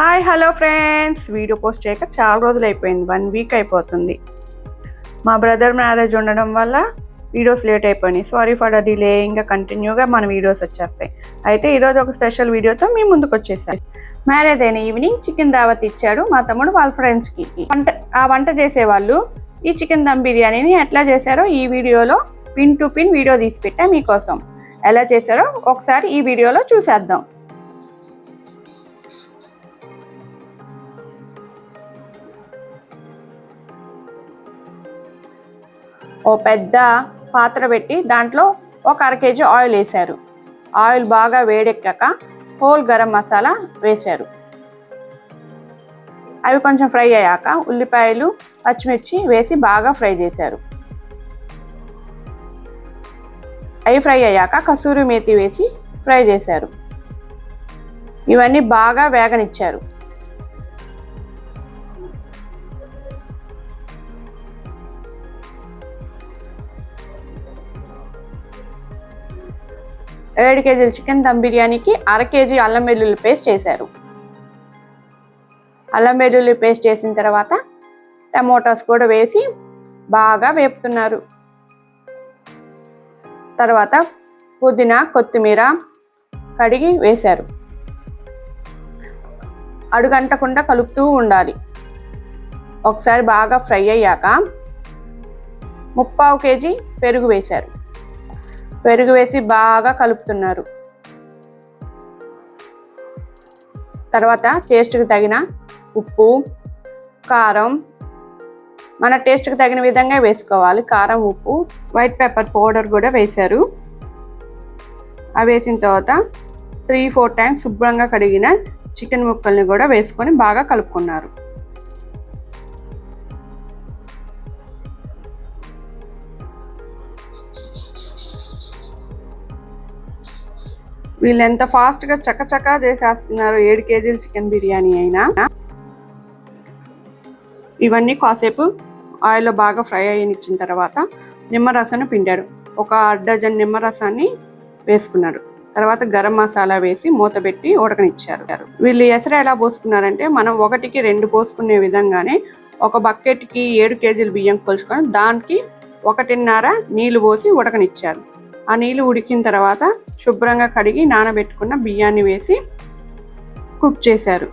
Hi hello friends. Video post చేయక చాలా రోజులు అయిపోయింది. వన్ వీక్ అయిపోతుంది. మా బ్రదర్ మ్యారేజ్ ఉండడం వల్ల వీడియోస్ లేట్ అయిపోయినాయి. సారీ ఫర్ ద డిలే ఇంకా కంటిన్యూగా మన వీడియోస్ వచ్చేస్తాయి. అయితే ఈరోజు ఒక స్పెషల్ వీడియోతో మీ ముందుకు వచ్చేసాయి మ్యారేజ్ అయిన ఈవినింగ్ చికెన్ దావత్ ఇచ్చాడు మా తమ్ముడు వాళ్ళ ఫ్రెండ్స్కి వంట ఆ వంట చేసేవాళ్ళు ఈ చికెన్ దమ్ బిర్యానీని ఎట్లా చేశారో ఈ వీడియోలో పిన్ టు పిన్ వీడియో తీసి పెట్టా మీకోసం. ఎలా చేశారో ఒకసారి ఈ వీడియోలో చూసేద్దాం. ఓ పెద్ద పాత్ర పెట్టి దాంట్లో ఒక అర కేజీ ఆయిల్ వేశారు. ఆయిల్ బాగా వేడెక్కాక హోల్ గరం మసాలా వేశారు. అవి కొంచెం ఫ్రై అయ్యాక ఉల్లిపాయలు పచ్చిమిర్చి వేసి బాగా ఫ్రై చేశారు. అవి ఫ్రై అయ్యాక కసూరి మేతి వేసి ఫ్రై చేశారు. ఇవన్నీ బాగా వేగనిచ్చారు. ఏడు కేజీల చికెన్ దమ్ బిర్యానీకి అర కేజీ అల్లం వెల్లుల్లి పేస్ట్ చేశారు. అల్లం వెల్లుల్లి పేస్ట్ చేసిన తర్వాత టమోటాస్ కూడా వేసి బాగా వేపుతున్నారు. తర్వాత పుదీనా కొత్తిమీర కడిగి వేశారు. అడుగంటకుండా కలుపుతూ ఉండాలి. ఒకసారి బాగా ఫ్రై అయ్యాక ముప్పావు కేజీ పెరుగు వేశారు. పెరుగు వేసి బాగా కలుపుతున్నారు. తర్వాత టేస్ట్కి తగిన ఉప్పు కారం. మన టేస్ట్కి తగిన విధంగా వేసుకోవాలి. కారం ఉప్పు వైట్ పెప్పర్ పౌడర్ కూడా వేశారు. అవి వేసిన తర్వాత త్రీ ఫోర్ టైమ్స్ శుభ్రంగా కడిగిన చికెన్ ముక్కల్ని కూడా వేసుకొని బాగా కలుపుకున్నారు. వీళ్ళు ఎంత ఫాస్ట్గా చకచకా చేసేస్తున్నారు? ఏడు కేజీల చికెన్ బిర్యానీ అయినా. ఇవన్నీ కాసేపు ఆయిల్లో బాగా ఫ్రై అయ్యనిచ్చిన తర్వాత నిమ్మరసాన్ని పిండారు. ఒక డజన్ నిమ్మరసాన్ని వేసుకున్నారు. తర్వాత గరం మసాలా వేసి మూత పెట్టి ఉడకనిచ్చారు. వీళ్ళు ఎసరు ఎలా పోసుకున్నారంటే మనం ఒకటికి రెండు పోసుకునే విధంగానే ఒక బకెట్కి ఏడు కేజీలు బియ్యం కొలుచుకొని దానికి ఒకటిన్నర నీళ్ళు పోసి ఉడకనిచ్చారు. ఆ నీళ్ళు ఉడికిన తర్వాత శుభ్రంగా కడిగి నానబెట్టుకున్న బియ్యాన్ని వేసి కుక్ చేశారు.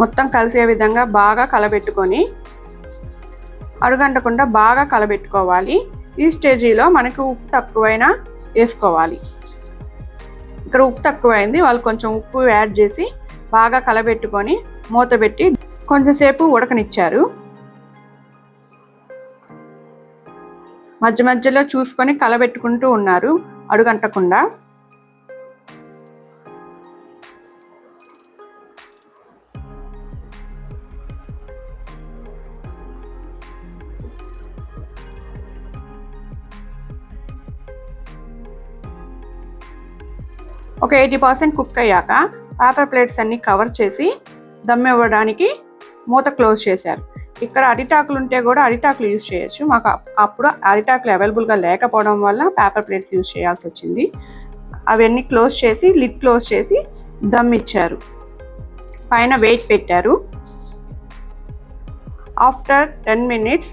మొత్తం కలిసే విధంగా బాగా కలబెట్టుకొని అడుగంటకుండా బాగా కలబెట్టుకోవాలి. ఈ స్టేజీలో మనకు ఉప్పు తక్కువైనా వేసుకోవాలి. ఇక్కడ ఉప్పు తక్కువైంది. వాళ్ళు కొంచెం ఉప్పు యాడ్ చేసి బాగా కలబెట్టుకొని మూత పెట్టి కొంచెంసేపు ఉడకనిచ్చారు. మధ్య మధ్యలో చూసుకొని కలబెట్టుకుంటూ ఉన్నారు అడుగంటకుండా. ఒక ఎయిటీ పర్సెంట్ కుక్ అయ్యాక పేపర్ ప్లేట్స్ అన్ని కవర్ చేసి దమ్ ఇవ్వడానికి మూత క్లోజ్ చేశారు. ఇక్కడ అరిటాకులు ఉంటే కూడా అరిటాకులు యూజ్ చేయొచ్చు. మాకు అప్పుడు అరిటాకులు అవైలబుల్గా లేకపోవడం వల్ల పేపర్ ప్లేట్స్ యూజ్ చేయాల్సి వచ్చింది. అవన్నీ క్లోజ్ చేసి లిడ్ క్లోజ్ చేసి దమ్ ఇచ్చారు. పైన వెయిట్ పెట్టారు. After ten minutes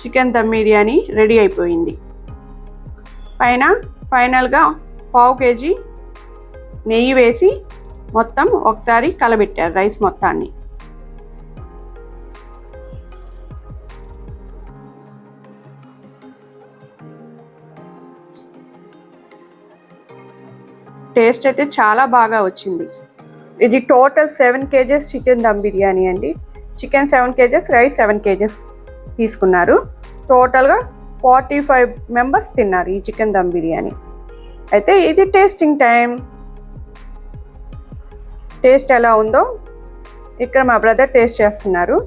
chicken dum biryani ready అయిపోయింది. పైన ఫైనల్గా పావు కేజీ నెయ్యి వేసి మొత్తం ఒకసారి కలబెట్టారు రైస్ మొత్తాన్ని. టేస్ట్ అయితే చాలా బాగా వచ్చింది. ఇది total seven KGs chicken dum biryani అండి. Chicken seven KGs rice seven KGs తీసుకున్నారు. టోటల్గా ఫార్టీ ఫైవ్ మెంబర్స్ తిన్నారు ఈ చికెన్ దమ్ బిర్యానీ. అయితే ఇది టేస్టింగ్ టైం టేస్ట్ ఎలా ఉందో ఇక్కడ మా బ్రదర్ టేస్ట్ చేస్తున్నారు.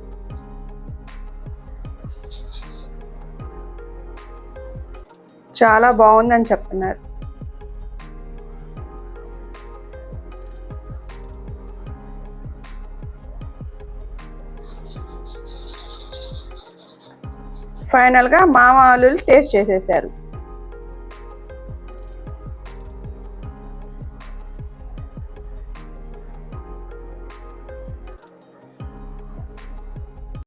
చాలా బాగుందని చెప్తున్నారు. ఫైనల్గా మామ వాళ్ళు టేస్ట్ చేసేసారు.